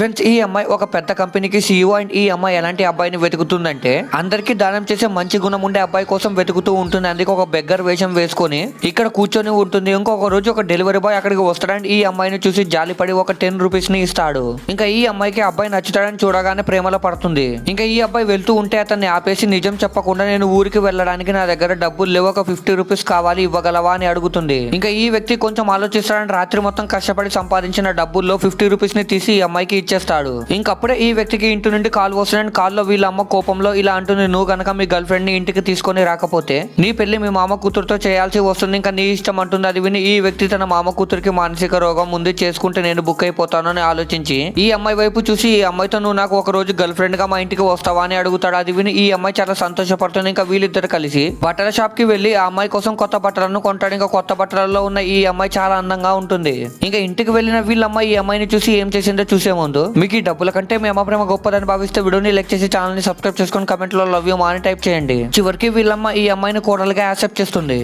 Friends ఈ అమ్మాయి ఒక పెద్ద కంపెనీకి సీఈఓ అండ్ ఈ అమ్మాయి ఎలాంటి అబ్బాయిని వెతుకుతుందంటే అందరికీ దానం చేసే మంచి గుణం ఉండే అబ్బాయి కోసం వెతుకుతూ ఉంటుంది. అందుకే ఒక బెగ్గర్ వేషం వేసుకొని ఇక్కడ కూర్చొని ఉంటుంది. ఇంకొక రోజు ఒక డెలివరీ బాయ్ అక్కడికి వస్తాడని ఈ అమ్మాయిని చూసి జాలిపడి ఒక టెన్ రూపీస్ని ఇస్తాడు. ఇంకా ఈ అమ్మాయికి అబ్బాయి నచ్చుతాడని చూడగానే ప్రేమలో పడుతుంది. ఇంకా ఈ అబ్బాయి వెళ్తూ ఉంటే అతన్ని ఆపేసి నిజం చెప్పకుండా నేను ఊరికి వెళ్ళడానికి నా దగ్గర డబ్బులు లేవు ఒక ఫిఫ్టీ రూపీస్ కావాలి ఇవ్వగలవా అని అడుగుతుంది. ఇంకా ఈ వ్యక్తి కొంచెం ఆలోచిస్తాడని రాత్రి మొత్తం కష్టపడి సంపాదించిన డబ్బుల్లో ఫిఫ్టీ రూపీస్ని తీసి ఈ అమ్మాయికి ఇచ్చేస్తాడు. ఇంకప్పుడే ఈ వ్యక్తికి ఇంటి నుండి కాల్ వస్తుందని కాల్లో వీళ్ళ అమ్మ కోపంలో ఇలా అంటుంది నువ్వు కనుక మీ గర్ల్ ఫ్రెండ్ని ఇంటికి తీసుకొని రాకపోతే నీ పెళ్ళి మీ మామ కూతురుతో చేయాల్సి వస్తుంది. ఇంకా నీ ఇష్టం అంటుంది. అది విని ఈ వ్యక్తి తన మామ కూతురికి మానసిక రోగం ఉంది చేసుకుంటే నేను బుక్ అయిపోతాను అని ఆలోచించి ఈ అమ్మాయి వైపు చూసి ఈ అమ్మాయితో నువ్వు నాకు ఒక రోజు గర్ల్ ఫ్రెండ్గా మా ఇంటికి వస్తావా అని అడుగుతాడు. అది విని ఈ అమ్మాయి చాలా సంతోషపడుతుంది. ఇంకా వీళ్ళిద్దరు కలిసి బట్టల షాప్కి వెళ్ళి ఆ అమ్మాయి కోసం కొత్త బట్టలను కొంటాడు. ఇంకా కొత్త బట్టలలో ఉన్న ఈ అమ్మాయి చాలా అందంగా ఉంటుంది. ఇంకా ఇంటికి వెళ్ళిన వీళ్ళమ్మ ఈ అమ్మాయిని చూసి ఏం చేసిందో చూసే ముందు మీకు ఈ డబ్బుల కంటే మీ అమ్మ ప్రేమ గొప్పదని భావిస్తే వీడియోని లైక్ చేసి ఛానల్ని సబ్స్క్రైబ్ చేసుకొని కమెంట్లో లవ్ యూ మా టైప్ చేయండి. చివరికి వీళ్ళమ్మ ఈ అమ్మాయిని కోడలుగా యాక్సెప్ట్ చేస్తుంది.